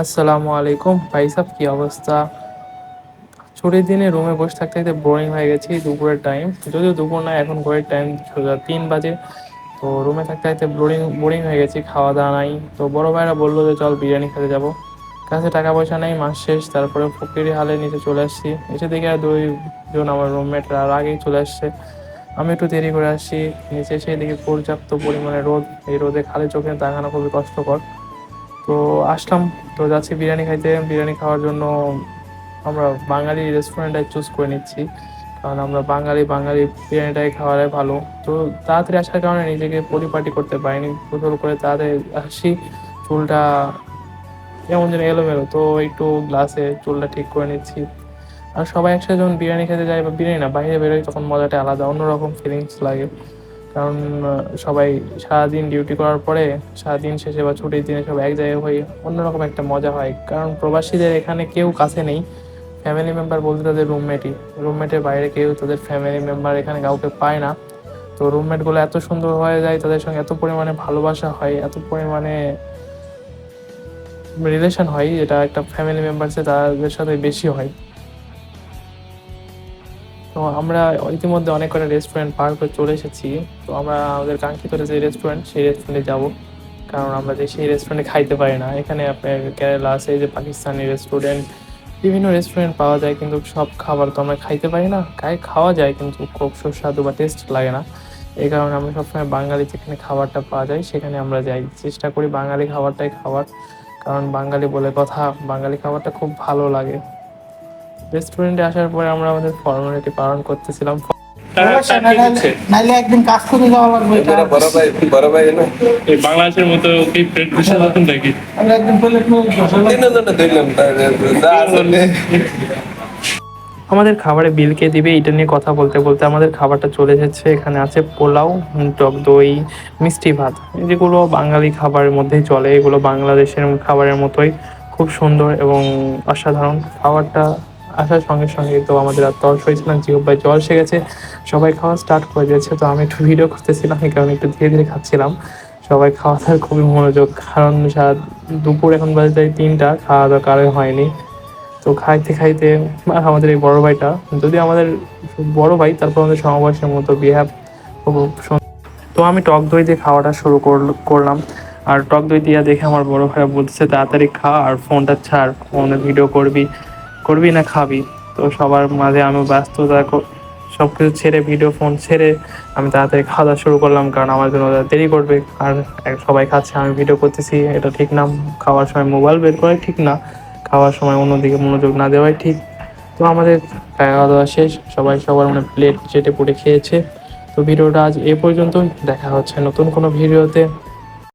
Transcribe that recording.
আসসালামু আলাইকুম। ভাই সাহেব কি অবস্থা? ছুটির দিনে রুমে বসে থাকতে থাকতে বোরিং হয়ে গেছি, দুপুরের টাইম যদিও দুপুর না এখন ঘরের টাইম তিন বাজে। তো রুমে থাকতে থাকতে বোরিং বোরিং হয়ে গেছি খাওয়া দাওয়া নাই। তো বড় ভাইরা বলল যে, চল বিরিয়ানি খেতে যাব। কাছে টাকা পয়সা নেই, মাস শেষ। তারপরে ফকিরি হালে নিচে চলে আসছি। এসে দেখে আর দুইজন আমার রুমমেটরা আর আগেই চলে আসছে। আমি একটু দেরি করে আসছি। নিচে এসে দেখি পর্যাপ্ত পরিমাণে রোদ। এই রোদে খালি চোখে তাকানো খুবই কষ্টকর। তো আসলাম, তো যাচ্ছি বিরিয়ানি খাইতে। বিরিয়ানি খাওয়ার জন্য আমরা বাঙালি রেস্টুরেন্টটাই চুজ করে নিচ্ছি। কারণ আমরা বাঙালি বাঙালি বিরিয়ানিটাই খাওয়াটাই ভালো। তো তাড়াতাড়ি আসার কারণে নিজেকে পরিপাটি করতে পারিনি। গোসল করে তাড়াতাড়ি আসি, চুলটা কেমন যেন এলোমেলো। তো একটু গ্লাসে চুলটা ঠিক করে নিচ্ছি। আর সবাই একসাথে যখন বিরিয়ানি খেতে যায় বা বিরিয়ানি না, বাইরে বেরোয় তখন মজাটা আলাদা, অন্যরকম ফিলিংস লাগে। কারণ সবাই সারাদিন ডিউটি করার পরে সারাদিন শেষে বা ছুটির দিনে সব এক জায়গায় হয়ে অন্যরকম একটা মজা হয়। কারণ প্রবাসীদের এখানে কেউ কাছে নেই ফ্যামিলি মেম্বার বলতে তাদের রুমমেটই রুমমেটের বাইরে কেউ তাদের ফ্যামিলি মেম্বার এখানে কাউকে পায় না। তো রুমমেটগুলো এত সুন্দর হয়ে যায়, তাদের সঙ্গে এত পরিমাণে ভালোবাসা হয়, এত পরিমাণে রিলেশন হয়, যেটা একটা ফ্যামিলি মেম্বারসে তাদের সাথে বেশি হয়। তো আমরা ইতিমধ্যে অনেক কটা রেস্টুরেন্ট পার করে চলে এসেছি। তো আমরা আমাদের কাঙ্ক্ষিত যে রেস্টুরেন্ট সেই রেস্টুরেন্টে যাব। কারণ আমরা যে সেই রেস্টুরেন্টে খাইতে পারি না। এখানে আপনার কেরালা আছে যে পাকিস্তানি রেস্টুরেন্ট বিভিন্ন রেস্টুরেন্ট পাওয়া যায়। কিন্তু সব খাবার তো আমরা খাইতে পারি না। গায়ে খাওয়া যায়, কিন্তু খুব সুস্বাদু বা টেস্ট লাগে না। এই কারণে আমরা সবসময় বাঙালি যেখানে খাবারটা পাওয়া যায়, সেখানে আমরা যাই। চেষ্টা করি বাঙালি খাবারটাই খাওয়ার। কারণ বাঙালি বলে কথা, বাঙালি খাবারটা খুব ভালো লাগে। রেস্টুরেন্টে আসার পরে আমরা আমাদের ফর্মালিটি পালন করতেছিলাম। আমাদের খাবারে বিল কে দিবে এটা নিয়ে কথা বলতে বলতে আমাদের খাবারটা চলে এসেছে। এখানে আছে পোলাও টক দই মিষ্টি ভাত। যেগুলো বাঙালি খাবারের মধ্যেই চলে। এগুলো বাংলাদেশের খাবারের মতোই খুব সুন্দর এবং অসাধারণ। খাবারটা আসার সঙ্গে সঙ্গে তো আমাদের আর তর্স হয়েছিল না জিহ্বায় জল এসে গেছে, সবাই খাওয়া স্টার্ট করে দিয়েছে, তো আমি একটু ভিডিও করতেছিলাম এই কারণে একটু ধীরে ধীরে খাচ্ছিলাম। সবাই খাওয়া দাওয়ার খুবই মনোযোগ, কারণ সারা দুপুর এখন বাজে প্রায় তিনটা, খাওয়া দাওয়া কারও হয়নি। তো খাইতে খাইতে আমাদের এই বড় ভাইটা, যদি আমাদের বড় ভাই, তারপর আমাদের সমবয়সের মতো বিহেভ খুব তো আমি টক দই দিয়ে খাওয়াটা শুরু করল- করলাম। আর টক দই দিয়া দেখে আমার বড় ভাইয়া বলতেছে, তাড়াতাড়ি খা, আর ফোনটা ছাড় ফোনে ভিডিও করবি। করবি না খাবি? তো সবার মাঝে আমি ব্যস্ততা সব কিছু ছেড়ে ভিডিও ফোন ছেড়ে আমি তাড়াতাড়ি খাওয়া শুরু করলাম কারণ আমার জন্য দেরি করবে। আর সবাই খাচ্ছে, আমি ভিডিও করতেছি, এটা ঠিক না। খাওয়ার সময় মোবাইল বের করে ঠিক না। খাওয়ার সময় অন্যদিকে মনোযোগ না দেওয়াই ঠিক। তো আমাদের খাওয়া দাওয়া শেষ। সবাই সবার মানে প্লেট চেটে পুটে খেয়েছে। তো ভিডিওটা আজ এ পর্যন্ত দেখা হচ্ছে নতুন কোনো ভিডিওতে।